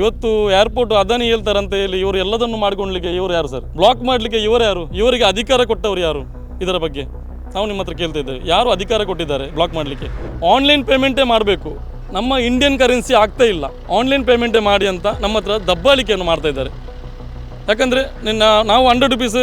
ಇವತ್ತು ಏರ್ಪೋರ್ಟ್ ಅದಾನಿ ಹೇಳ್ತಾರಂತೆ ಹೇಳಿ ಇವರು ಎಲ್ಲದನ್ನು ಮಾಡ್ಕೊಳ್ಲಿಕ್ಕೆ ಇವರು ಯಾರು ಸರ್ ಬ್ಲಾಕ್ ಮಾಡಲಿಕ್ಕೆ ಇವರು ಯಾರು? ಇವರಿಗೆ ಅಧಿಕಾರ ಕೊಟ್ಟವರು ಯಾರು? ಇದರ ಬಗ್ಗೆ ನಾವು ನಿಮ್ಮ ಹತ್ರ ಕೇಳ್ತಾ ಇದ್ದೇವೆ. ಯಾರು ಅಧಿಕಾರ ಕೊಟ್ಟಿದ್ದಾರೆ ಬ್ಲಾಕ್ ಮಾಡಲಿಕ್ಕೆ? ಆನ್ಲೈನ್ ಪೇಮೆಂಟೇ ಮಾಡಬೇಕು. ನಮ್ಮ ಇಂಡಿಯನ್ ಕರೆನ್ಸಿ ಆಗ್ತಾ ಇಲ್ಲ. ಆನ್ಲೈನ್ ಪೇಮೆಂಟೇ ಮಾಡಿ ಅಂತ ನಮ್ಮ ಹತ್ರ ದಬ್ಬಾಳಿಕೆಯನ್ನು ಮಾಡ್ತಾ ಇದ್ದಾರೆ. ಯಾಕಂದರೆ ನಿನ್ನ ನಾವು ಹಂಡ್ರೆಡ್ ರುಪೀಸ್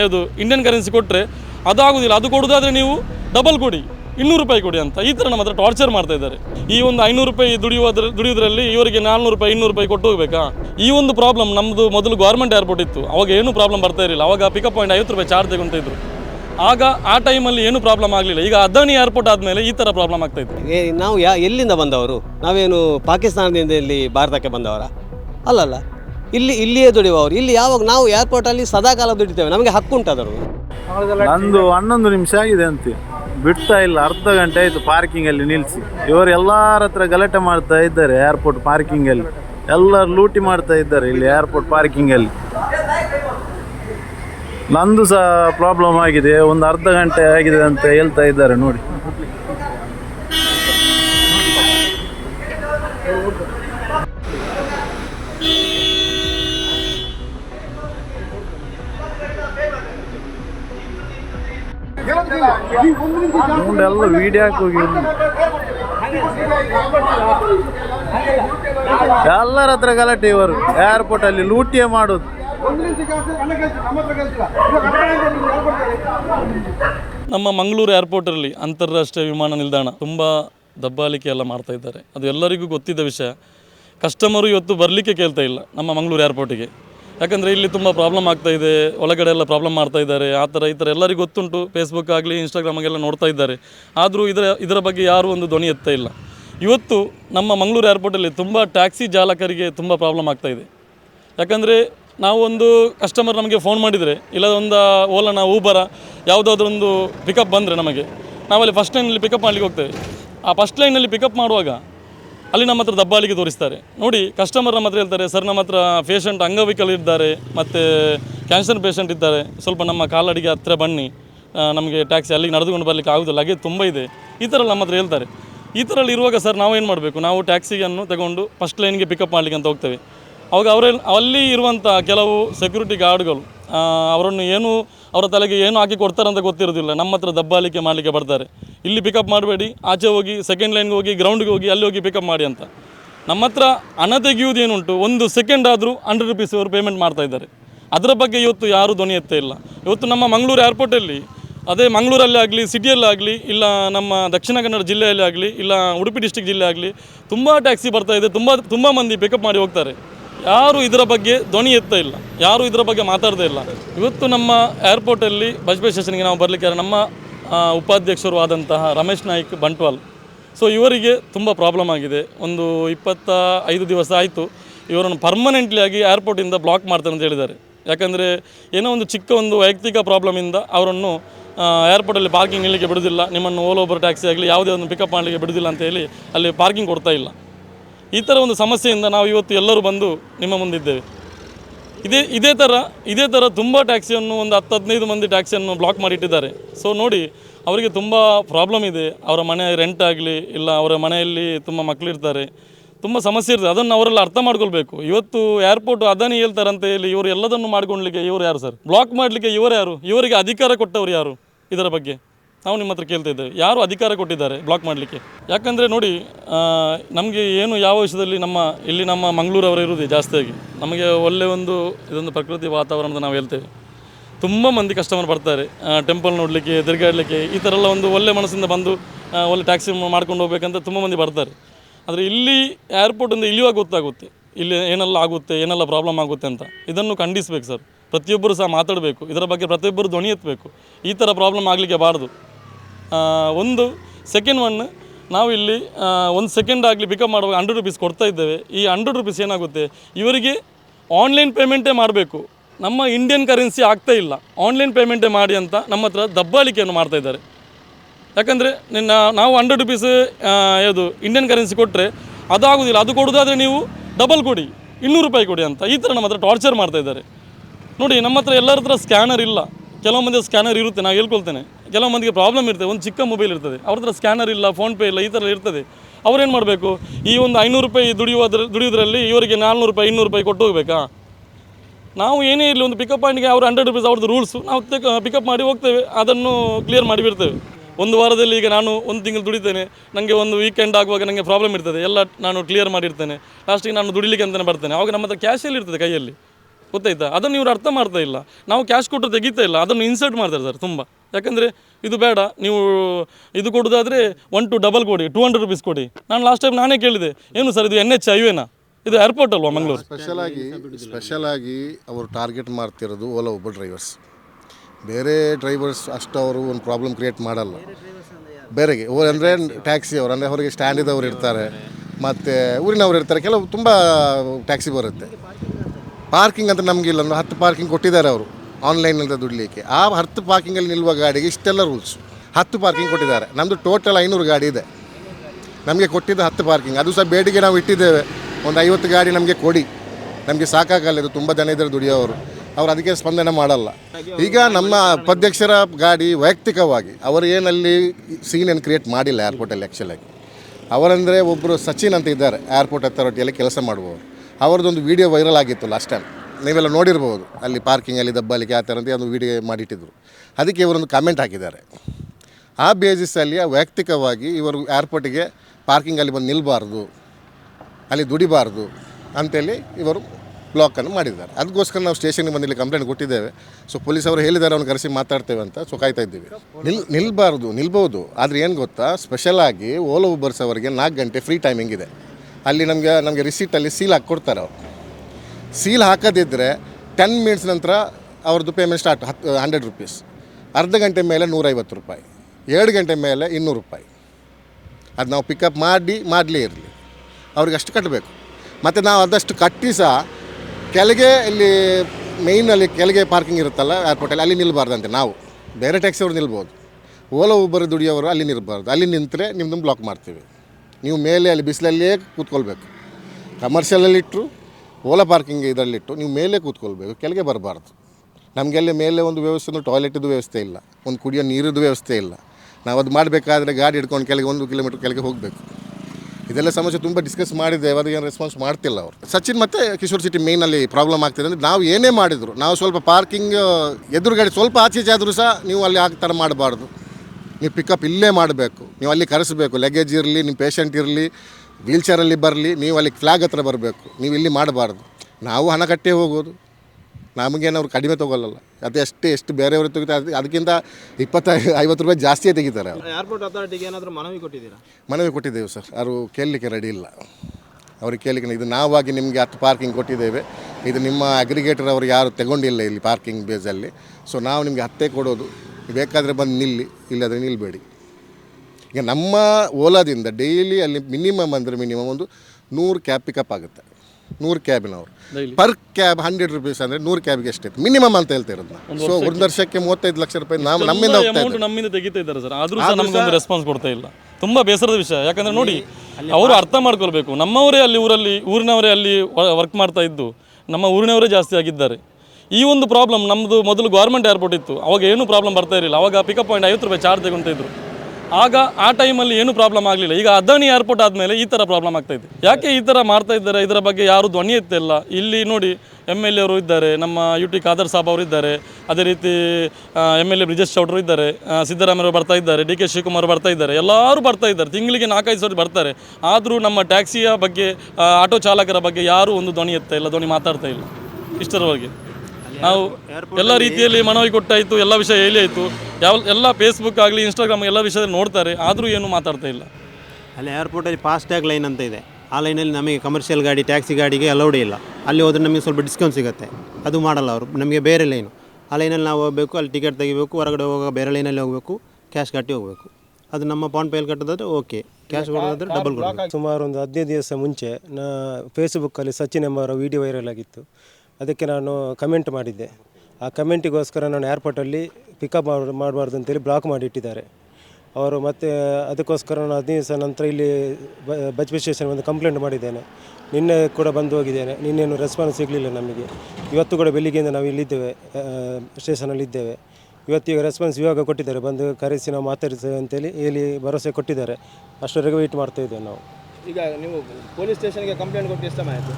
ಯಾವುದು ಇಂಡಿಯನ್ ಕರೆನ್ಸಿ ಕೊಟ್ಟರೆ ಅದಾಗೋದಿಲ್ಲ. ಅದು ಕೊಡೋದಾದರೆ ನೀವು ಡಬಲ್ ಕೊಡಿ. ಇನ್ನೂರು ರೂಪಾಯಿ ಕೊಡಿ ಅಂತ. ಈ ಥರ ನಮ್ಮ ಹತ್ರ ಟಾರ್ಚರ್ ಮಾಡ್ತಾ ಇದ್ದಾರೆ. ಈ ಒಂದು ಐನೂರು ರೂಪಾಯಿ ದುಡಿಯುವುದ್ರ ದುಡಿಯೋದ್ರಲ್ಲಿ ಇವರಿಗೆ ನಾಲ್ನೂರು ರೂಪಾಯಿ ಇನ್ನೂರು ರೂಪಾಯಿ ಕೊಟ್ಟು ಹೋಗ್ಬೇಕಾ? ಈ ಒಂದು ಪ್ರಾಬ್ಲಮ್ ನಮ್ಮದು ಮೊದಲು ಗೌರ್ಮೆಂಟ್ ಏರ್ಪೋರ್ಟ್ ಇತ್ತು. ಅವಾಗ ಏನೂ ಪ್ರಾಬ್ಲಮ್ ಬರ್ತಾ ಇರಲಿಲ್ಲ. ಅವಾಗ ಪಿಕಪ್ ಪಾಯಿಂಟ್ ಐವತ್ತು ರೂಪಾಯಿ ಚಾರ್ಜ್ ತಗೊಂತಿದ್ರು ಆಗ ಆ ಟೈಮಲ್ಲಿ ಏನೂ ಪ್ರಾಬ್ಲಮ್ ಆಗಲಿಲ್ಲ. ಈಗ ಅದಾನಿ ಏರ್ಪೋರ್ಟ್ ಆದಮೇಲೆ ಈ ಥರ ಪ್ರಾಬ್ಲಮ್ ಆಗ್ತಾ ಇತ್ತು. ಏ ನಾವು ಯಾ ಎಲ್ಲಿಂದ ಬಂದವರು? ನಾವೇನು ಪಾಕಿಸ್ತಾನದಿಂದ ಇಲ್ಲಿ ಭಾರತಕ್ಕೆ ಬಂದವರ? ಅಲ್ಲಲ್ಲ. ಇಲ್ಲಿ ಇಲ್ಲಿಯೇ ದುಡಿಯುವವರು. ಇಲ್ಲಿ ಯಾವಾಗ ನಾವು ಏರ್ಪೋರ್ಟಲ್ಲಿ ಸದಾಕಾಲ ದುಡಿತೇವೆ? ನಮಗೆ ಹಕ್ಕುಂಟದರು ಒಂದು ಹನ್ನೊಂದು ನಿಮಿಷ ಆಗಿದೆ ಅಂತೆ. ಬಿಡ್ತಾ ಇಲ್ಲ, ಅರ್ಧ ಗಂಟೆ ಆಯಿತು ಪಾರ್ಕಿಂಗಲ್ಲಿ ನಿಲ್ಲಿಸಿ ಇವರು ಎಲ್ಲರ ಹತ್ರ ಗಲಾಟೆ ಮಾಡ್ತಾ ಇದ್ದಾರೆ ಏರ್ಪೋರ್ಟ್ ಪಾರ್ಕಿಂಗಲ್ಲಿ ಎಲ್ಲರೂ ಲೂಟಿ ಮಾಡ್ತಾ ಇದ್ದಾರೆ ಇಲ್ಲಿ ಏರ್ಪೋರ್ಟ್ ಪಾರ್ಕಿಂಗಲ್ಲಿ ನಂದು ಸಹ ಪ್ರಾಬ್ಲಮ್ ಆಗಿದೆ, ಒಂದು ಅರ್ಧ ಗಂಟೆ ಆಗಿದೆ ಅಂತ ಹೇಳ್ತಾ ಇದ್ದಾರೆ ನೋಡಿ. ಎಲ್ಲ ವಿಡಿಯೋ ಹೋಗಿ ಎಲ್ಲರ ಹತ್ರ ಗಲಾಟೆ ಇವರು. ಏರ್ಪೋರ್ಟ್ ಅಲ್ಲಿ ಲೂಟಿಯೇ ಮಾಡೋದು. ನಮ್ಮ ಮಂಗಳೂರು ಏರ್ಪೋರ್ಟಲ್ಲಿ ಅಂತಾರಾಷ್ಟ್ರೀಯ ವಿಮಾನ ನಿಲ್ದಾಣ ತುಂಬ ದಬ್ಬಾಳಿಕೆ ಎಲ್ಲ ಮಾಡ್ತಾ ಇದ್ದಾರೆ. ಅದು ಎಲ್ಲರಿಗೂ ಗೊತ್ತಿದ್ದ ವಿಷಯ. ಕಸ್ಟಮರು ಇವತ್ತು ಬರಲಿಕ್ಕೆ ಕೇಳ್ತಾ ಇಲ್ಲ ನಮ್ಮ ಮಂಗಳೂರು ಏರ್ಪೋರ್ಟಿಗೆ ಯಾಕಂದರೆ ಇಲ್ಲಿ ತುಂಬ ಪ್ರಾಬ್ಲಮ್ ಆಗ್ತಾ ಇದೆ, ಒಳಗಡೆ ಎಲ್ಲ ಪ್ರಾಬ್ಲಮ್ ಮಾಡ್ತಾ ಇದ್ದಾರೆ. ಆ ಥರ ಈ ಥರ ಎಲ್ಲರಿಗೂ ಗೊತ್ತುಂಟು ಫೇಸ್ಬುಕ್ ಆಗಲಿ ಇನ್ಸ್ಟಾಗ್ರಾಮಾಗೆಲ್ಲ ನೋಡ್ತಾ ಇದ್ದಾರೆ. ಆದರೂ ಇದರ ಇದರ ಬಗ್ಗೆ ಯಾರೂ ಒಂದು ಧ್ವನಿ ಎತ್ತಾ ಇಲ್ಲ. ಇವತ್ತು ನಮ್ಮ ಮಂಗಳೂರು ಏರ್ಪೋರ್ಟಲ್ಲಿ ತುಂಬ ಟ್ಯಾಕ್ಸಿ ಚಾಲಕರಿಗೆ ತುಂಬ ಪ್ರಾಬ್ಲಮ್ ಆಗ್ತಾ ಇದೆ. ಯಾಕಂದರೆ ನಾವು ಒಂದು ಕಸ್ಟಮರ್ ನಮಗೆ ಫೋನ್ ಮಾಡಿದರೆ ಇಲ್ಲ ಒಂದು ಓಲನ ಊಬರ ಯಾವುದಾದ್ರೊಂದು ಪಿಕಪ್ ಬಂದರೆ ನಮಗೆ, ನಾವಲ್ಲಿ ಫಸ್ಟ್ ಲೈನಲ್ಲಿ ಪಿಕಪ್ ಮಾಡಲಿಕ್ಕೆ ಹೋಗ್ತೇವೆ. ಆ ಫಸ್ಟ್ ಲೈನಲ್ಲಿ ಪಿಕಪ್ ಮಾಡುವಾಗ ಅಲ್ಲಿ ನಮ್ಮ ಹತ್ರ ದಬ್ಬಾಳಿಗೆ ತೋರಿಸ್ತಾರೆ. ನೋಡಿ ಕಸ್ಟಮರ್ ನಮ್ಮ ಹತ್ರ ಹೇಳ್ತಾರೆ ಸರ್ ನಮ್ಮ ಹತ್ರ ಪೇಷಂಟ್ ಅಂಗವಿಕಲ ಇದ್ದಾರೆ, ಮತ್ತು ಕ್ಯಾನ್ಸರ್ ಪೇಷಂಟ್ ಇದ್ದಾರೆ. ಸ್ವಲ್ಪ ನಮ್ಮ ಕಾಲಡಿಗೆ ಹತ್ತಿರ ಬನ್ನಿ. ನಮಗೆ ಟ್ಯಾಕ್ಸಿ ಅಲ್ಲಿಗೆ ನಡೆದುಕೊಂಡು ಬರಲಿಕ್ಕೆ ಆಗೋದಿಲ್ಲ ಲಗೇಜ್ ತುಂಬ ಇದೆ. ಈ ಥರ ನಮ್ಮ ಹತ್ರ ಹೇಳ್ತಾರೆ. ಈ ಥರಲ್ಲಿ ಇರುವಾಗ ಸರ್ ನಾವೇನು ಮಾಡಬೇಕು? ನಾವು ಟ್ಯಾಕ್ಸಿಯನ್ನು ತಗೊಂಡು ಫಸ್ಟ್ ಲೈನ್ಗೆ ಪಿಕಪ್ ಮಾಡಲಿಕ್ಕೆ ಅಂತ ಹೋಗ್ತೇವೆ. ಅವಾಗ ಅವರೇ ಅಲ್ಲಿ ಇರುವಂಥ ಕೆಲವು ಸೆಕ್ಯೂರಿಟಿ ಗಾರ್ಡ್ಗಳು ಅವರನ್ನು ಏನು ಅವರ ತಲೆಗೆ ಏನು ಹಾಕಿ ಕೊಡ್ತಾರಂತ ಗೊತ್ತಿರೋದಿಲ್ಲ ನಮ್ಮ ಹತ್ರ ದಬ್ಬಾಳಿಕೆ ಮಾಡಲಿಕ್ಕೆ ಬರ್ತಾರೆ. ಇಲ್ಲಿ ಪಿಕಪ್ ಮಾಡಬೇಡಿ, ಆಚೆ ಹೋಗಿ ಸೆಕೆಂಡ್ ಲೈನ್ಗೆ ಹೋಗಿ ಗ್ರೌಂಡ್ಗೆ ಹೋಗಿ, ಅಲ್ಲಿ ಹೋಗಿ ಪಿಕಪ್ ಮಾಡಿ ಅಂತ. ನಮ್ಮ ಹತ್ರ ಹಣ ತೆಗೆಯುವುದೇನುಂಟು, ಒಂದು ಸೆಕೆಂಡ್ ಆದರೂ ಹಂಡ್ರೆಡ್ ರುಪೀಸ್ ಅವರು ಪೇಮೆಂಟ್ ಮಾಡ್ತಾ ಇದ್ದಾರೆ. ಅದರ ಬಗ್ಗೆ ಇವತ್ತು ಯಾರೂ ಧ್ವನಿ ಎತ್ತೇ ಇಲ್ಲ. ಇವತ್ತು ನಮ್ಮ ಮಂಗಳೂರು ಏರ್ಪೋರ್ಟಲ್ಲಿ ಅದೇ ಮಂಗಳೂರಲ್ಲಿ ಆಗಲಿ ಸಿಟಿಯಲ್ಲಿ ಆಗಲಿ, ಇಲ್ಲ ನಮ್ಮ ದಕ್ಷಿಣ ಕನ್ನಡ ಜಿಲ್ಲೆಯಲ್ಲಿ ಆಗಲಿ, ಇಲ್ಲ ಉಡುಪಿ ಡಿಸ್ಟಿಕ್ ಜಿಲ್ಲೆ ಆಗಲಿ, ತುಂಬ ಟ್ಯಾಕ್ಸಿ ಬರ್ತಾ ಇದೆ, ತುಂಬ ತುಂಬ ಮಂದಿ ಪಿಕಪ್ ಮಾಡಿ ಹೋಗ್ತಾರೆ. ಯಾರು ಇದರ ಬಗ್ಗೆ ಧ್ವನಿ ಎತ್ತ ಇಲ್ಲ. ಯಾರು ಇದರ ಬಗ್ಗೆ ಮಾತಾಡದೇ ಇಲ್ಲ. ಇವತ್ತು ನಮ್ಮ ಏರ್ಪೋರ್ಟಲ್ಲಿ ಬಜ್ಪೆ ಸ್ಟೇಷನ್ಗೆ ನಾವು ಬರಲಿಕ್ಕೆ ನಮ್ಮ ಉಪಾಧ್ಯಕ್ಷರು ಆದಂತಹ ರಮೇಶ್ ನಾಯ್ಕ್ ಬಂಟ್ವಾಲ್. ಸೊ ಇವರಿಗೆ ತುಂಬ ಪ್ರಾಬ್ಲಮ್ ಆಗಿದೆ. ಒಂದು ಇಪ್ಪತ್ತ ಐದು ದಿವಸ ಆಯಿತು. ಇವರನ್ನು ಪರ್ಮನೆಂಟ್ಲಿ ಆಗಿ ಏರ್ಪೋರ್ಟಿಂದ ಬ್ಲಾಕ್ ಮಾಡ್ತಾರೆ ಅಂತ ಹೇಳಿದ್ದಾರೆ. ಯಾಕಂದರೆ ಏನೋ ಒಂದು ಚಿಕ್ಕ ಒಂದು ವೈಯಕ್ತಿಕ ಪ್ರಾಬ್ಲಮಿಂದ ಅವರನ್ನು ಏರ್ಪೋರ್ಟಲ್ಲಿ ಪಾರ್ಕಿಂಗ್ ನಿಲ್ಲಕ್ಕೆ ಬಿಡೋದಿಲ್ಲ. ನಿಮ್ಮನ್ನು ಓಲ್ ಓವರ್ ಟ್ಯಾಕ್ಸಿ ಆಗಲಿ, ಯಾವುದೇ ಒಂದು ಪಿಕಪ್ ಮಾಡಲಿಕ್ಕೆ ಬಿಡೋದಿಲ್ಲ ಅಂತ ಹೇಳಿ ಅಲ್ಲಿ ಪಾರ್ಕಿಂಗ್ ಕೊಡ್ತಾ ಇಲ್ಲ. ಈ ಥರ ಒಂದು ಸಮಸ್ಯೆಯಿಂದ ನಾವು ಇವತ್ತು ಎಲ್ಲರೂ ಬಂದು ನಿಮ್ಮ ಮುಂದಿದ್ದೇವೆ. ಇದೇ ಇದೇ ಥರ ಇದೇ ಥರ ತುಂಬ ಟ್ಯಾಕ್ಸಿಯನ್ನು ಒಂದು ಹತ್ತು ಹದಿನೈದು ಮಂದಿ ಟ್ಯಾಕ್ಸಿಯನ್ನು ಬ್ಲಾಕ್ ಮಾಡಿಟ್ಟಿದ್ದಾರೆ. ಸೊ ನೋಡಿ, ಅವರಿಗೆ ತುಂಬ ಪ್ರಾಬ್ಲಮ್ ಇದೆ. ಅವರ ಮನೆ ರೆಂಟ್ ಆಗಲಿ, ಇಲ್ಲ ಅವರ ಮನೆಯಲ್ಲಿ ತುಂಬ ಮಕ್ಕಳಿರ್ತಾರೆ ತುಂಬ ಸಮಸ್ಯೆ ಇರ್ತದೆ. ಅದನ್ನು ಅವರೆಲ್ಲ ಅರ್ಥ ಮಾಡ್ಕೊಳ್ಬೇಕು. ಇವತ್ತು ಏರ್ಪೋರ್ಟ್ ಅದನ್ನು ಹೇಳ್ತಾರಂತ ಹೇಳಿ ಇವರು ಎಲ್ಲದನ್ನು ಮಾಡ್ಕೊಳ್ಲಿಕ್ಕೆ ಇವರು ಯಾರು ಸರ್ ಬ್ಲಾಕ್ ಮಾಡಲಿಕ್ಕೆ ಇವರು ಯಾರು? ಇವರಿಗೆ ಅಧಿಕಾರ ಕೊಟ್ಟವರು ಯಾರು? ಇದರ ಬಗ್ಗೆ. ನಾವು ನಿಮ್ಮ ಹತ್ರ ಕೇಳ್ತಾ ಇದ್ದೇವೆ. ಯಾರು ಅಧಿಕಾರ ಕೊಟ್ಟಿದ್ದಾರೆ ಬ್ಲಾಕ್ ಮಾಡಲಿಕ್ಕೆ? ಯಾಕಂದರೆ ನೋಡಿ ನಮಗೆ ಏನು ಯಾವ ವಿಷಯದಲ್ಲಿ ನಮ್ಮ, ಇಲ್ಲಿ ನಮ್ಮ ಮಂಗಳೂರವರು ಇರುವುದೇ ಜಾಸ್ತಿಯಾಗಿ. ನಮಗೆ ಒಳ್ಳೆ ಒಂದು, ಇದೊಂದು ಪ್ರಕೃತಿ ವಾತಾವರಣದ ನಾವು ಹೇಳ್ತೇವೆ. ತುಂಬ ಮಂದಿ ಕಸ್ಟಮರ್ ಬರ್ತಾರೆ. ಟೆಂಪಲ್ ನೋಡಲಿಕ್ಕೆ ತಿರುಗಾಡಲಿಕ್ಕೆ ಈ ಥರ ಎಲ್ಲ ಒಂದು ಒಳ್ಳೆ ಮನಸ್ಸಿಂದ ಬಂದು ಒಳ್ಳೆ ಟ್ಯಾಕ್ಸಿ ಮಾಡ್ಕೊಂಡು ಹೋಗ್ಬೇಕಂತ ತುಂಬ ಮಂದಿ ಬರ್ತಾರೆ. ಆದರೆ ಇಲ್ಲಿ ಏರ್ಪೋರ್ಟಿಂದ ಇಲ್ಲಿವಾಗ ಗೊತ್ತಾಗುತ್ತೆ. ಇಲ್ಲಿ ಏನೆಲ್ಲ ಆಗುತ್ತೆ, ಏನೆಲ್ಲ ಪ್ರಾಬ್ಲಮ್ ಆಗುತ್ತೆ ಅಂತ. ಇದನ್ನು ಖಂಡಿಸಬೇಕು ಸರ್ ಪ್ರತಿಯೊಬ್ಬರು ಸಹ ಮಾತಾಡಬೇಕು. ಇದರ ಬಗ್ಗೆ ಪ್ರತಿಯೊಬ್ಬರು ಧ್ವನಿ ಎತ್ತಬೇಕು. ಈ ಥರ ಪ್ರಾಬ್ಲಮ್ ಆಗಲಿಕ್ಕೆ ಬಾರ್ದು. ಒಂದು ಸೆಕೆಂಡ್ ಒನ್ ನಾವು ಇಲ್ಲಿ ಒಂದು ಸೆಕೆಂಡ್ ಆಗಲಿ ಪಿಕಪ್ ಮಾಡುವಾಗ ಹಂಡ್ರೆಡ್ ರುಪೀಸ್ ಕೊಡ್ತಾ ಇದ್ದೇವೆ. ಈ ಹಂಡ್ರೆಡ್ ರುಪೀಸ್ ಏನಾಗುತ್ತೆ? ಇವರಿಗೆ ಆನ್ಲೈನ್ ಪೇಮೆಂಟೇ ಮಾಡಬೇಕು. ನಮ್ಮ ಇಂಡಿಯನ್ ಕರೆನ್ಸಿ ಆಗ್ತಾ ಇಲ್ಲ. ಆನ್ಲೈನ್ ಪೇಮೆಂಟೇ ಮಾಡಿ ಅಂತ ನಮ್ಮ ಹತ್ರ ದಬ್ಬಾಳಿಕೆಯನ್ನು ಮಾಡ್ತಾ ಇದ್ದಾರೆ. ಯಾಕಂದರೆ ನಿನ್ನ ನಾವು ಹಂಡ್ರೆಡ್ ರುಪೀಸ್ ಯಾವುದು ಇಂಡಿಯನ್ ಕರೆನ್ಸಿ ಕೊಟ್ಟರೆ ಅದಾಗೋದಿಲ್ಲ. ಅದು ಕೊಡೋದಾದರೆ ನೀವು ಡಬಲ್ ಕೊಡಿ, ಇನ್ನೂರು ರೂಪಾಯಿ ಕೊಡಿ ಅಂತ. ಈ ಥರ ನಮ್ಮ ಹತ್ರ ಟಾರ್ಚರ್ ಮಾಡ್ತಾ ಇದ್ದಾರೆ. ನೋಡಿ, ನಮ್ಮ ಹತ್ರ ಎಲ್ಲರ ಹತ್ರ ಸ್ಕ್ಯಾನರ್ ಇಲ್ಲ. ಕೆಲವು ಮಂದಿ ಸ್ಕ್ಯಾನರ್ ಇರುತ್ತೆ ನಾವು ಹೇಳ್ಕೊಳ್ತೇನೆ. ಕೆಲವು ಮಂದಿಗೆ ಪ್ರಾಬ್ಲಮ್ ಇರ್ತದೆ. ಒಂದು ಚಿಕ್ಕ ಮೊಬೈಲ್ ಇರ್ತದೆ. ಅವ್ರ ಹತ್ರ ಸ್ಕ್ಯಾನರ್ ಇಲ್ಲ ಫೋನ್ಪೇ ಇಲ್ಲ, ಈ ಥರ ಇರ್ತದೆ. ಅವ್ರೇನು ಮಾಡಬೇಕು? ಈ ಒಂದು ಐನೂರು ರೂಪಾಯಿ ದುಡಿಯುವುದ್ರ ದುಡಿಯೋದ್ರಲ್ಲಿ ಇವರಿಗೆ ನಾಲ್ನೂರು ರೂಪಾಯಿ, ಇನ್ನೂರು ರೂಪಾಯಿ ಕೊಟ್ಟು ಹೋಗಬೇಕಾ? ನಾವು ಏನೇ ಇರಲಿ, ಒಂದು ಪಿಕಪ್ ಪಾಯಿಂಟ್ಗೆ ಅವ್ರು ಹಂಡ್ರೆಡ್ ರುಪೀಸ್ ಅವ್ರದ್ದು ರೂಲ್ಸು ನಾವು ಪಿಕಪ್ ಮಾಡಿ ಹೋಗ್ತೇವೆ. ಅದನ್ನು ಕ್ಲಿಯರ್ ಮಾಡಿ ಬಿಡ್ತೇವೆ. ಒಂದು ವಾರದಲ್ಲಿ ಈಗ ನಾನು ಒಂದು ತಿಂಗಳು ದುಡಿತೇನೆ. ನನಗೆ ಒಂದು ವೀಕೆಂಡ್ ಆಗುವಾಗ ನನಗೆ ಪ್ರಾಬ್ಲಮ್ ಇರ್ತದೆ. ಎಲ್ಲ ನಾನು ಕ್ಲಿಯರ್ ಮಾಡಿರ್ತೇನೆ. ಲಾಸ್ಟಿಗೆ ನಾನು ದುಡಿಲಿಕ್ಕೆ ಅಂತಲೇ ಬರ್ತೇನೆ. ಆವಾಗ ನಮ್ಮ ಹತ್ರ ಕ್ಯಾಶಲ್ಲಿ ಇರ್ತದೆ ಕೈಯಲ್ಲಿ? ಗೊತ್ತಾಯ್ತಾ? ಅದನ್ನು ಇವರು ಅರ್ಥ ಮಾಡ್ತಾ ಇಲ್ಲ. ನಾವು ಕ್ಯಾಶ್ ಕೊಟ್ಟರೆ ತೆಗಿತಾ ಇಲ್ಲ. ಅದನ್ನು ಇನ್ಸರ್ಟ್ ಮಾಡ್ತಾರೆ ಸರ್ ತುಂಬ. ಯಾಕಂದರೆ ಇದು ಬೇಡ. ನೀವು ಇದು ಕೊಡೋದಾದರೆ ಒನ್ ಟು ಡಬಲ್ ಕೊಡಿ ಟೂ ಹಂಡ್ರೆಡ್ ರುಪೀಸ್ ಕೊಡಿ. ನಾನು ಲಾಸ್ಟ್ ಟೈಮ್ ನಾನೇ ಕೇಳಿದೆ. ಏನು ಸರ್ ಇದು ಎನ್ ಎಚ್ ಹೈವೇನಾ ಇದು ಏರ್ಪೋರ್ಟ್ ಅಲ್ವಾ ಮಂಗಳೂರು? ಸ್ಪೆಷಲ್ ಆಗಿ ಸ್ಪೆಷಲ್ ಆಗಿ ಅವರು ಟಾರ್ಗೆಟ್ ಮಾಡ್ತಿರೋದು ಓಲಾ ಉಬರ್ ಡ್ರೈವರ್ಸ್ ಬೇರೆ ಡ್ರೈವರ್ಸ್ ಅಷ್ಟು ಅವರು ಒಂದು ಪ್ರಾಬ್ಲಮ್ ಕ್ರಿಯೇಟ್ ಮಾಡಲ್ಲ. ಬೇರೆಗೆ ಓ ಅಂದರೆ ಟ್ಯಾಕ್ಸಿ ಅವರು, ಅಂದರೆ ಅವರಿಗೆ ಸ್ಟ್ಯಾಂಡ್ ಇದ್ದವರು ಇರ್ತಾರೆ. ಮತ್ತು ಊರಿನವ್ರು ಇರ್ತಾರೆ. ಕೆಲವು ತುಂಬ ಟ್ಯಾಕ್ಸಿ ಬರುತ್ತೆ. ಪಾರ್ಕಿಂಗ್ ಅಂತ ನಮಗಿಲ್ಲ ಒಂದು ಹತ್ತು ಪಾರ್ಕಿಂಗ್ ಕೊಟ್ಟಿದ್ದಾರೆ ಅವರು ಆನ್ಲೈನಿಂದ ದುಡಿಲಿಕ್ಕೆ. ಆ ಹತ್ತು ಪಾರ್ಕಿಂಗಲ್ಲಿ ನಿಲ್ಲುವ ಗಾಡಿಗೆ ಇಷ್ಟೆಲ್ಲ ರೂಲ್ಸ್ ಹತ್ತು ಪಾರ್ಕಿಂಗ್ ಕೊಟ್ಟಿದ್ದಾರೆ. ನಮ್ಮದು ಟೋಟಲ್ ಐನೂರು ಗಾಡಿ ಇದೆ. ನಮಗೆ ಕೊಟ್ಟಿದ್ದ ಹತ್ತು ಪಾರ್ಕಿಂಗ್ ಅದು ಸಹ ಬೇಡಿಕೆ ನಾವು ಇಟ್ಟಿದ್ದೇವೆ. ಒಂದು ಐವತ್ತು ಗಾಡಿ ನಮಗೆ ಕೊಡಿ. ನಮಗೆ ಸಾಕಾಗಲ್ಲ, ಇದು ತುಂಬ ಜನ ಇದ್ದಾರೆ ದುಡಿಯೋರು. ಅವರು ಅದಕ್ಕೆ ಸ್ಪಂದನೆ ಮಾಡಲ್ಲ. ಈಗ ನಮ್ಮ ಉಪಾಧ್ಯಕ್ಷರ ಗಾಡಿ ವೈಯಕ್ತಿಕವಾಗಿ ಅವರು ಏನಲ್ಲಿ ಸೀನ್ ಏನು ಕ್ರಿಯೇಟ್ ಮಾಡಿಲ್ಲ ಏರ್ಪೋರ್ಟಲ್ಲಿ ಆ್ಯಕ್ಚುಲಾಗಿ ಅವರಂದರೆ ಒಬ್ಬರು ಸಚಿನ್ ಅಂತ ಇದ್ದಾರೆ. ಏರ್ಪೋರ್ಟ್ ಅಥಾರಿಟಿಯಲ್ಲಿ ಕೆಲಸ ಮಾಡುವವರು. ಅವರದೊಂದು ವಿಡಿಯೋ ವೈರಲ್ ಆಗಿತ್ತು ಲಾಸ್ಟ್ ಟೈಮ್ ನೀವೆಲ್ಲ ನೋಡಿರ್ಬೋದು, ಅಲ್ಲಿ ಪಾರ್ಕಿಂಗಲ್ಲಿ ದಬ್ಬಾಲಿಕೆ ಆ ಥರ ಅಂತ ಒಂದು ವಿಡಿಯೋ ಮಾಡಿಟ್ಟಿದ್ರು. ಅದಕ್ಕೆ ಇವರೊಂದು ಕಾಮೆಂಟ್ ಹಾಕಿದ್ದಾರೆ. ಆ ಬೇಸಿಸಲ್ಲಿ ವೈಯಕ್ತಿಕವಾಗಿ ಇವರು ಏರ್ಪೋರ್ಟಿಗೆ ಪಾರ್ಕಿಂಗಲ್ಲಿ ಬಂದು ನಿಲ್ಲಬಾರ್ದು ಅಲ್ಲಿ ದುಡಿಬಾರ್ದು ಅಂತೇಳಿ ಇವರು ಬ್ಲಾಕನ್ನು ಮಾಡಿದ್ದಾರೆ. ಅದಕ್ಕೋಸ್ಕರ ನಾವು ಸ್ಟೇಷನ್ಗೆ ಬಂದು ಕಂಪ್ಲೇಂಟ್ ಕೊಟ್ಟಿದ್ದೇವೆ. ಸೊ ಪೊಲೀಸ್ ಅವರು ಹೇಳಿದ್ದಾರೆ ಅವ್ನು ಕರೆಸಿ ಮಾತಾಡ್ತೇವೆ ಅಂತ. ಸೊ ಕಾಯ್ತಾ ಇದ್ದೀವಿ. ನಿಲ್, ನಿಲ್ಬಾರ್ದು, ನಿಲ್ಬೋದು. ಆದರೆ ಏನು ಗೊತ್ತಾ? ಸ್ಪೆಷಲಾಗಿ ಓಲೋ ಉಬರ್ಸ್ ಅವರಿಗೆ ನಾಲ್ಕು ಗಂಟೆ ಫ್ರೀ ಟೈಮಿಂಗ್ ಇದೆ. ಅಲ್ಲಿ ನಮಗೆ ನಮಗೆ ರಿಸೀಟಲ್ಲಿ ಸೀಲ್ ಹಾಕಿ ಕೊಡ್ತಾರೆ ಅವರು. ಸೀಲ್ ಹಾಕದಿದ್ದರೆ ಟೆನ್ ಮಿನಿಟ್ಸ್ ನಂತರ ಅವ್ರದ್ದು ಪೇಮೆಂಟ್ ಸ್ಟಾರ್ಟ್ ಹತ್ತು ಹಂಡ್ರೆಡ್ ರುಪೀಸ್ ಅರ್ಧ ಗಂಟೆ ಮೇಲೆ ನೂರೈವತ್ತು ರೂಪಾಯಿ. ಎರಡು ಗಂಟೆ ಮೇಲೆ ಇನ್ನೂರು ರೂಪಾಯಿ. ಅದು ನಾವು ಪಿಕಪ್ ಮಾಡಿ, ಮಾಡಲೇ ಇರಲಿ. ಅವ್ರಿಗೆ ಅಷ್ಟು ಕಟ್ಟಬೇಕು ಮತ್ತು ನಾವು ಅದಷ್ಟು ಕಟ್ಟಿ ಸಹ ಕೆಳಗೆ ಇಲ್ಲಿ ಮೇಯ್ನಲ್ಲಿ ಕೆಳಗೆ ಪಾರ್ಕಿಂಗ್ ಇರುತ್ತಲ್ಲ ಏರ್ಪೋರ್ಟಲ್ಲಿ ಅಲ್ಲಿ ನಿಲ್ಲಬಾರ್ದಂತೆ ನಾವು. ಬೇರೆ ಟ್ಯಾಕ್ಸಿಯವರು ನಿಲ್ಬೋದು. ಓಲೋ ಒಬ್ಬರು ದುಡಿಯೋರು ಅಲ್ಲಿ ನಿಲ್ಬಾರ್ದು. ಅಲ್ಲಿ ನಿಂತರೆ ನಿಮ್ಮದು ಬ್ಲಾಕ್ ಮಾಡ್ತೀವಿ. ನೀವು ಮೇಲೆ ಅಲ್ಲಿ ಬಿಸಿಲಲ್ಲೇ ಕೂತ್ಕೊಳ್ಬೇಕು. ಕಮರ್ಷಿಯಲಲ್ಲಿಟ್ಟರು ಓಲಾ ಪಾರ್ಕಿಂಗ್ ಇದರಲ್ಲಿಟ್ಟು ನೀವು ಮೇಲೆ ಕೂತ್ಕೊಳ್ಬೇಕು, ಕೆಳಗೆ ಬರಬಾರ್ದು. ನಮಗೆಲ್ಲ ಮೇಲೆ ಒಂದು ವ್ಯವಸ್ಥೆ ಒಂದು ಟಾಯ್ಲೆಟಿದ್ದು ವ್ಯವಸ್ಥೆ ಇಲ್ಲ, ಒಂದು ಕುಡಿಯೋ ನೀರಿದ್ದು ವ್ಯವಸ್ಥೆ ಇಲ್ಲ. ನಾವು ಅದು ಮಾಡಬೇಕಾದ್ರೆ ಗಾಡಿ ಹಿಡ್ಕೊಂಡು ಕೆಳಗೆ ಒಂದು ಕಿಲೋಮೀಟ್ರ್ ಕೆಳಗೆ ಹೋಗಬೇಕು. ಇದೆಲ್ಲ ಸಮಸ್ಯೆ ತುಂಬ ಡಿಸ್ಕಸ್ ಮಾಡಿದ್ದೇವೆ, ಅದಕ್ಕೆ ಏನು ರೆಸ್ಪಾನ್ಸ್ ಮಾಡ್ತಿಲ್ಲ ಅವರು. ಸಚಿನ್ ಮತ್ತು ಕಿಶೋರ್ ಸಿಟಿ ಮೇನಲ್ಲಿ ಪ್ರಾಬ್ಲಮ್ ಆಗ್ತಿದೆ ಅಂದರೆ ನಾವು ಏನೇ ಮಾಡಿದ್ರು, ನಾವು ಸ್ವಲ್ಪ ಪಾರ್ಕಿಂಗ್ ಎದುರುಗಡೆ ಸ್ವಲ್ಪ ಆಚೆ ಆದರೂ ಸಹ ನೀವು ಅಲ್ಲಿ ಆ ಥರ ಮಾಡಬಾರ್ದು. ನೀವು ಪಿಕಪ್ ಇಲ್ಲೇ ಮಾಡಬೇಕು. ನೀವು ಅಲ್ಲಿ ಕರೆಸಬೇಕು. ಲಗೇಜ್ ಇರಲಿ ನಿಮ್ಮ ಪೇಷಂಟ್ ಇರಲಿ ವೀಲ್ಚೇರಲ್ಲಿ ಬರಲಿ ನೀವು ಅಲ್ಲಿ ಫ್ಲಾಗ್ ಹತ್ರ ಬರಬೇಕು. ನೀವು ಇಲ್ಲಿ ಮಾಡಬಾರ್ದು. ನಾವು ಹಣ ಕಟ್ಟೇ ಹೋಗೋದು. ನಮಗೇನು ಅವ್ರು ಕಡಿಮೆ ತೊಗೊಳ್ಳಲ್ಲ ಅದು ಎಷ್ಟು ಎಷ್ಟು ಬೇರೆಯವರು ತೆಗಿತಾರೆ ಅದು- ಅದಕ್ಕಿಂತ ಇಪ್ಪತ್ತೈದು ಐವತ್ತು ರೂಪಾಯಿ ಜಾಸ್ತಿಯೇ ತೆಗಿತಾರೆ ಏರ್ಪೋರ್ಟ್ ಅಥಾರಿಟಿಗೆ ಏನಾದರೂ ಮನವಿ ಕೊಟ್ಟಿದ್ದೀರಾ? ಮನವಿ ಕೊಟ್ಟಿದ್ದೇವೆ ಸರ್. ಅವರು ಕೇಳಲಿಕ್ಕೆ ರೆಡಿ ಇಲ್ಲ. ಅವ್ರಿಗೆ ಕೇಳಲಿಕ್ಕೆ ಇದು ನಾವಾಗಿ ನಿಮಗೆ ಹತ್ತು ಪಾರ್ಕಿಂಗ್ ಕೊಟ್ಟಿದ್ದೇವೆ. ಇದು ನಿಮ್ಮ ಅಗ್ರಿಗೇಟರ್ ಅವರು ಯಾರು ತಗೊಂಡಿಲ್ಲ ಇಲ್ಲಿ ಪಾರ್ಕಿಂಗ್ ಬೇಸಲ್ಲಿ ಸೊ ನಾವು ನಿಮಗೆ ಹತ್ತೇ ಕೊಡೋದು. ಬೇಕಾದರೆ ಬಂದು ನಿಲ್ಲಿ ಇಲ್ಲಾದರೆ ನಿಲ್ಲಬೇಡಿ ಈಗ ನಮ್ಮ ಓಲಾದಿಂದ ಡೈಲಿ ಅಲ್ಲಿ ಮಿನಿಮಮ್ ಅಂದರೆ ಮಿನಿಮಮ್ ಒಂದು ನೂರು ಕ್ಯಾಬ್ ಪಿಕಪ್ ಆಗುತ್ತೆ. ನೂರು ಕ್ಯಾಬಿನವರು ಪರ್ ಕ್ಯಾಬ್ ಹಂಡ್ರೆಡ್ ರುಪೀಸ್ ಅಂದರೆ ನೂರು ಕ್ಯಾಬ್ಗೆ ಎಷ್ಟಿತ್ತು ಮಿನಿಮಮ್ ಅಂತ ಹೇಳ್ತಾ ಇರೋದು ಸೊ ಒಂದು ವರ್ಷಕ್ಕೆ. ಮೂವತ್ತೈದು ಲಕ್ಷ ರೂಪಾಯಿ ನಾವು ನಮ್ಮಿಂದ ಹೋಗ್ತಾ ನಮ್ಮಿಂದ ತೆಗಿತಾ ಇದ್ದಾರೆ ಸರ್. ಆದ್ರೂ ಸಹ ಒಂದು ರೆಸ್ಪಾನ್ಸ್ ಕೊಡ್ತಾ ಇಲ್ಲ. ತುಂಬಾ ಬೇಸರದ ವಿಷಯ. ಯಾಕಂದ್ರೆ ನೋಡಿ ಅವರು ಅರ್ಥ ಮಾಡ್ಕೊಳ್ಬೇಕು. ನಮ್ಮವರೇ ಅಲ್ಲಿ ಊರಲ್ಲಿ ಊರಿನವರೇ ಅಲ್ಲಿ ವರ್ಕ್ ಮಾಡ್ತಾ ಇದ್ದು ನಮ್ಮ ಊರಿನವರೇ ಜಾಸ್ತಿ ಆಗಿದ್ದಾರೆ. ಈ ಒಂದು ಪ್ರಾಬ್ಲಮ್ ನಮ್ಮದು ಮೊದಲು ಗೌರ್ಮೆಂಟ್ ಏರ್ಪೋರ್ಟ್ ಇತ್ತು. ಅವಾಗ ಏನು ಪ್ರಾಬ್ಲಮ್ ಬರ್ತಾ ಇರಲಿಲ್ಲ. ಅವಾಗ ಪಿಕಪ್ ಪಾಯಿಂಟ್ ಐವತ್ತು ರೂಪಾಯಿ ಚಾರ್ಜ್ ತಗೊಂತಿದ್ರು. ಆಗ ಆ ಟೈಮಲ್ಲಿ ಏನು ಪ್ರಾಬ್ಲಮ್ ಆಗಲಿಲ್ಲ. ಈಗ ಅದಾನಿ ಏರ್ಪೋರ್ಟ್ ಆದಮೇಲೆ ಈ ಥರ ಪ್ರಾಬ್ಲಮ್ ಆಗ್ತಾ ಇದೆ. ಯಾಕೆ ಈ ಥರ ಮಾಡ್ತಾ ಇದ್ದಾರೆ? ಇದರ ಬಗ್ಗೆ ಯಾರು ಧ್ವನಿ ಎತ್ತಿಲ್ಲ. ಇಲ್ಲಿ ನೋಡಿ ಎಂ ಎಲ್ ಎವರು ಇದ್ದಾರೆ, ನಮ್ಮ ಯು ಟಿ ಖಾದರ್ ಸಾಬ್ ಅವರು ಇದ್ದಾರೆ, ಅದೇ ರೀತಿ M L A Brijesh Chowdru ಇದ್ದಾರೆ ಸಿದ್ದರಾಮಯ್ಯವರು ಬರ್ತಾ ಇದ್ದಾರೆ, ಡಿ ಕೆ ಶಿವಕುಮಾರ್ ಬರ್ತಾ ಇದ್ದಾರೆ, ಎಲ್ಲರೂ ಬರ್ತಾ ಇದ್ದಾರೆ. ತಿಂಗಳಿಗೆ ನಾಲ್ಕೈದು ಸಾವಿರ ಬರ್ತಾರೆ. ಆದರೂ ನಮ್ಮ ಟ್ಯಾಕ್ಸಿಯ ಬಗ್ಗೆ ಆಟೋ ಚಾಲಕರ ಬಗ್ಗೆ ಯಾರೂ ಒಂದು ಧ್ವನಿ ಎತ್ತಾ ಇಲ್ಲ, ಧ್ವನಿ ಮಾತಾಡ್ತಾ ಇಲ್ಲ. ಇಷ್ಟರವರೆಗೆ. ನಾವು ಎಲ್ಲ ರೀತಿಯಲ್ಲಿ ಮನವಿ ಕೊಟ್ಟಾಯಿತು ಎಲ್ಲ ವಿಷಯ ಹೇಳಿ ಆಯಿತು ಯಾವ ಎಲ್ಲ ಫೇಸ್ಬುಕ್ ಆಗಲಿ ಇನ್ಸ್ಟಾಗ್ರಾಮ್ ಎಲ್ಲ ವಿಷಯದಲ್ಲಿ ನೋಡ್ತಾರೆ ಆದರೂ ಏನು ಮಾತಾಡ್ತಾ ಇಲ್ಲ. ಅಲ್ಲಿ ಏರ್ಪೋರ್ಟಲ್ಲಿ ಫಾಸ್ಟ್ಯಾಗ್ ಲೈನ್ ಅಂತ ಇದೆ. ಆ ಲೈನಲ್ಲಿ ನಮಗೆ ಕಮರ್ಷಿಯಲ್ ಗಾಡಿ ಟ್ಯಾಕ್ಸಿ ಗಾಡಿಗೆ ಅಲೌಡ್ ಇಲ್ಲ. ಅಲ್ಲಿ ಹೋದರೆ ನಮಗೆ ಸ್ವಲ್ಪ ಡಿಸ್ಕೌಂಟ್ ಸಿಗುತ್ತೆ. ಅದು ಮಾಡಲ್ಲ ಅವರು ನಮಗೆ ಬೇರೆ ಲೈನು ಆ ಲೈನಲ್ಲಿ ನಾವು ಹೋಗಬೇಕು ಅಲ್ಲಿ ಟಿಕೆಟ್ ತೆಗಿಬೇಕು ಹೊರಗಡೆ ಹೋಗೋ ಬೇರೆ ಲೈನಲ್ಲಿ ಹೋಗಬೇಕು ಕ್ಯಾಶ್ ಕಟ್ಟಿ ಹೋಗಬೇಕು. ಅದು ನಮ್ಮ ಪಾನ್ ಪೇಲ್ ಕಟ್ಟೋದಾದ್ರೆ ಓಕೆ ಕ್ಯಾಶ್ ಕೊಡೋದಾದ್ರೆ ಡಬಲ್ ಸುಮಾರು ಒಂದು ಹದಿನೈದು ದಿವಸ ಮುಂಚೆ ನಾ ಫೇಸ್ಬುಕ್ಕಲ್ಲಿ ಸಚಿನ್ ಎಂಬವರ ವಿಡಿಯೋ ವೈರಲ್ ಆಗಿತ್ತು. ಅದಕ್ಕೆ ನಾನು ಕಮೆಂಟ್ ಮಾಡಿದ್ದೆ. ಆ ಕಮೆಂಟಿಗೋಸ್ಕರ ನಾನು ಏರ್ಪೋರ್ಟಲ್ಲಿ ಪಿಕಪ್ ಮಾಡಿ, ಮಾಡಬಾರ್ದು ಅಂತೇಳಿ ಬ್ಲಾಕ್ ಮಾಡಿಟ್ಟಿದ್ದಾರೆ. ಅವರು ಮತ್ತೆ ಅದಕ್ಕೋಸ್ಕರ ನಾನು ಹದಿನೈದು ದಿವಸ ನಂತರ ಇಲ್ಲಿ ಬಜ್ಪೆ ಸ್ಟೇಷನ್ ಒಂದು ಕಂಪ್ಲೇಂಟ್ ಮಾಡಿದ್ದೇನೆ. ನಿನ್ನೆ ಕೂಡ ಬಂದು ಹೋಗಿದ್ದೇನೆ. ನಿನ್ನೇನು ರೆಸ್ಪಾನ್ಸ್ ಸಿಗಲಿಲ್ಲ ನಮಗೆ. ಇವತ್ತು ಕೂಡ ಬೆಳಿಗ್ಗೆಯಿಂದ ನಾವು ಇಲ್ಲಿದ್ದೇವೆ ಸ್ಟೇಷನಲ್ಲಿ ಇದ್ದೇವೆ. ಇವತ್ತಿಗೆ ರೆಸ್ಪಾನ್ಸ್ ಇವಾಗ ಕೊಟ್ಟಿದ್ದಾರೆ. ಬಂದು ಕರೆಸಿ ನಾವು ಮಾತಾಡಿಸ್ತೇವೆ ಅಂತೇಳಿ ಇಲ್ಲಿ ಭರವಸೆ ಕೊಟ್ಟಿದ್ದಾರೆ. ಅಷ್ಟವರೆಗೆ ವೆಯ್ಟ್ ಮಾಡ್ತಾ ಇದ್ದೇವೆ ನಾವು. ಈಗ ನೀವು ಪೊಲೀಸ್ ಸ್ಟೇಷನ್ಗೆ ಕಂಪ್ಲೇಂಟ್ ಕೊಟ್ಟು ಎಷ್ಟು ಆಯಿತು?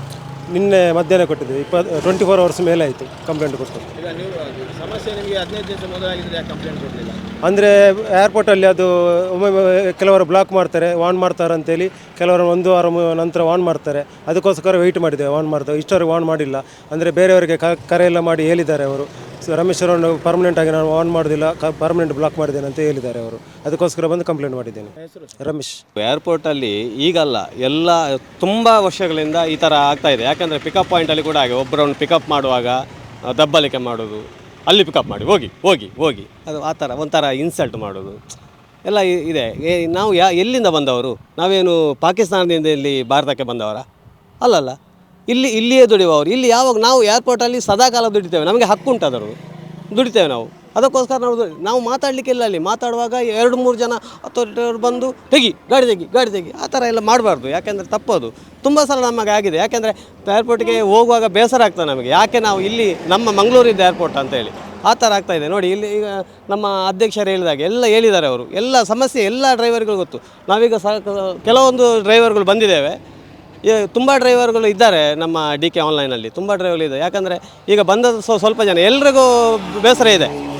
ನಿನ್ನೆ ಮಧ್ಯಾಹ್ನ ಕೊಟ್ಟಿದ್ದೆ, ಇಪ್ಪತ್ತು ಟ್ವೆಂಟಿ ಫೋರ್ ಅವರ್ಸ್ ಮೇಲೆ ಆಯಿತು ಕಂಪ್ಲೇಂಟ್ ಕೊಟ್ಟು ಸಮಸ್ಯೆ ನಿಮಗೆ ಹದಿನೈದು ದಿವಸ ಮೊದಲಾಗಿದ್ದರೆ ಕಂಪ್ಲೇಂಟ್ ಕೊಡಲಿಲ್ಲ? ಅಂದರೆ ಏರ್ಪೋರ್ಟಲ್ಲಿ ಅದು ಒಮ್ಮೊಮ್ಮೆ ಕೆಲವರು ಬ್ಲಾಕ್ ಮಾಡ್ತಾರೆ ವಾನ್ ಮಾಡ್ತಾರೆ ಅಂತೇಳಿ ಕೆಲವರು ಒಂದು ವಾರ ನಂತರ ವಾನ್ ಮಾಡ್ತಾರೆ. ಅದಕ್ಕೋಸ್ಕರ ವೆಯ್ಟ್ ಮಾಡಿದೆ ವಾನ್ ಮಾಡ್ತಾರೆ ಇಷ್ಟವರೆಗೆ ವಾನ್ ಮಾಡಿಲ್ಲ. ಅಂದರೆ ಬೇರೆಯವರಿಗೆ ಕರೆ ಎಲ್ಲ ಮಾಡಿ ಹೇಳಿದ್ದಾರೆ ಅವರು. ರಮೇಶ್ ಅವರನ್ನು ಪರ್ಮನೆಂಟ್ ಆಗಿ ನಾನು ವಾನ್ ಮಾಡೋದಿಲ್ಲ ಪರ್ಮನೆಂಟ್ ಬ್ಲಾಕ್ ಮಾಡಿದ್ದೇನೆ ಅಂತ ಹೇಳಿದ್ದಾರೆ ಅವರು. ಅದಕ್ಕೋಸ್ಕರ ಬಂದು ಕಂಪ್ಲೇಂಟ್ ಮಾಡಿದ್ದೇನೆ. ರಮೇಶ್. ಏರ್ಪೋರ್ಟಲ್ಲಿ ಈಗಲ್ಲ, ಎಲ್ಲ ತುಂಬ ವರ್ಷಗಳಿಂದ ಈ ಥರ ಆಗ್ತಾ ಇದೆ. ಯಾಕಂದರೆ ಪಿಕಪ್ ಪಾಯಿಂಟಲ್ಲಿ ಕೂಡ ಹಾಗೆ ಒಬ್ಬರನ್ನು ಪಿಕಪ್ ಮಾಡುವಾಗ ದಬ್ಬಲಿಕೆ ಮಾಡೋದು ಅಲ್ಲಿ ಪಿಕಪ್ ಮಾಡಿ, ಹೋಗಿ ಹೋಗಿ ಹೋಗಿ. ಅದು ಆ ಥರ, ಒಂಥರ ಇನ್ಸಲ್ಟ್ ಮಾಡೋದು. ಎಲ್ಲ ಇದೆ. ನಾವು ಯಾ, ಎಲ್ಲಿಂದ ಬಂದವರು? ನಾವೇನು ಪಾಕಿಸ್ತಾನದಿಂದ ಇಲ್ಲಿ ಭಾರತಕ್ಕೆ ಬಂದವರ? ಅಲ್ಲಲ್ಲ. ಇಲ್ಲಿ, ಇಲ್ಲಿಯೇ ದುಡಿಯುವವರು. ಇಲ್ಲಿ ಯಾವಾಗ ನಾವು ಏರ್ಪೋರ್ಟಲ್ಲಿ ಸದಾಕಾಲ ದುಡಿತೇವೆ? ನಮಗೆ ಹಕ್ಕುಂಟು ಅದರ ದುಡಿತೇವೆ ನಾವು. ಅದಕ್ಕೋಸ್ಕರ ನಾವು ನಾವು ಮಾತಾಡಲಿಕ್ಕಿಲ್ಲ ಅಲ್ಲಿ. ಮಾತಾಡುವಾಗ ಎರಡು ಮೂರು ಜನ ಅಥಾರಿಟಿಯವರು ಬಂದು, ತೆಗಿ, ಗಾಡಿ ತೆಗಿ ಗಾಡಿ ತೆಗಿ. ಆ ಥರ ಎಲ್ಲ ಮಾಡಬಾರ್ದು. ಯಾಕೆಂದರೆ ತಪ್ಪೋದು. ತುಂಬ ಸಲ ನಮಗೆ ಆಗಿದೆ. ಯಾಕೆಂದರೆ ಏರ್ಪೋರ್ಟ್ಗೆ ಹೋಗುವಾಗ ಬೇಸರ ಆಗ್ತದೆ ನಮಗೆ. ಯಾಕೆ ನಾವು ಇಲ್ಲಿ ನಮ್ಮ ಮಂಗಳೂರಿದ್ದ ಏರ್ಪೋರ್ಟ್ ಅಂತೇಳಿ ಆ ಥರ ಆಗ್ತಾ ಇದೆ. ನೋಡಿ, ಇಲ್ಲಿ ಈಗ ನಮ್ಮ ಅಧ್ಯಕ್ಷರು ಹೇಳಿದಾಗ ಎಲ್ಲ ಹೇಳಿದ್ದಾರೆ ಅವರು. ಎಲ್ಲ ಸಮಸ್ಯೆ ಎಲ್ಲ ಡ್ರೈವರ್ಗಳು ಗೊತ್ತು. ನಾವೀಗ ಸ ಕೆಲವೊಂದು ಡ್ರೈವರ್ಗಳು ಬಂದಿದ್ದೇವೆ. ತುಂಬ ಡ್ರೈವರ್ಗಳು ಇದ್ದಾರೆ ನಮ್ಮ ಡಿ ಕೆ ಆನ್ಲೈನಲ್ಲಿ ತುಂಬ ಡ್ರೈವರ್ಗಳು ಇದೆ ಯಾಕಂದರೆ ಈಗ ಬಂದ ಸ್ವ- ಸ್ವಲ್ಪ ಜನ. ಎಲ್ರಿಗೂ ಬೇಸರ ಇದೆ.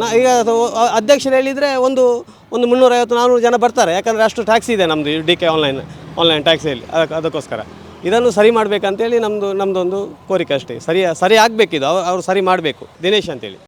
ನಾ ಈಗ ಅಧ್ಯಕ್ಷರು ಹೇಳಿದರೆ ಒಂದು ಒಂದು ಮುನ್ನೂರೈವತ್ತು ನಾನ್ನೂರು ಜನ ಬರ್ತಾರೆ. ಯಾಕಂದರೆ ಅಷ್ಟು ಟ್ಯಾಕ್ಸಿ ಇದೆ ನಮ್ಮದು ಡಿ ಕೆ ಆನ್ಲೈನ್ ಆನ್ಲೈನ್ ಟ್ಯಾಕ್ಸಿಯಲ್ಲಿ ಅದಕ್ಕೆ ಅದಕ್ಕೋಸ್ಕರ. ಇದನ್ನು ಸರಿ ಮಾಡಬೇಕಂತೇಳಿ ನಮ್ಮದು ನಮ್ಮದೊಂದು ಕೋರಿಕೆ ಅಷ್ಟೇ. ಸರಿ ಸರಿ ಆಗಬೇಕಿದು. ಅವ್ರು ಅವ್ರು ಸರಿ ಮಾಡಬೇಕು. ದಿನೇಶ್ ಅಂತೇಳಿ.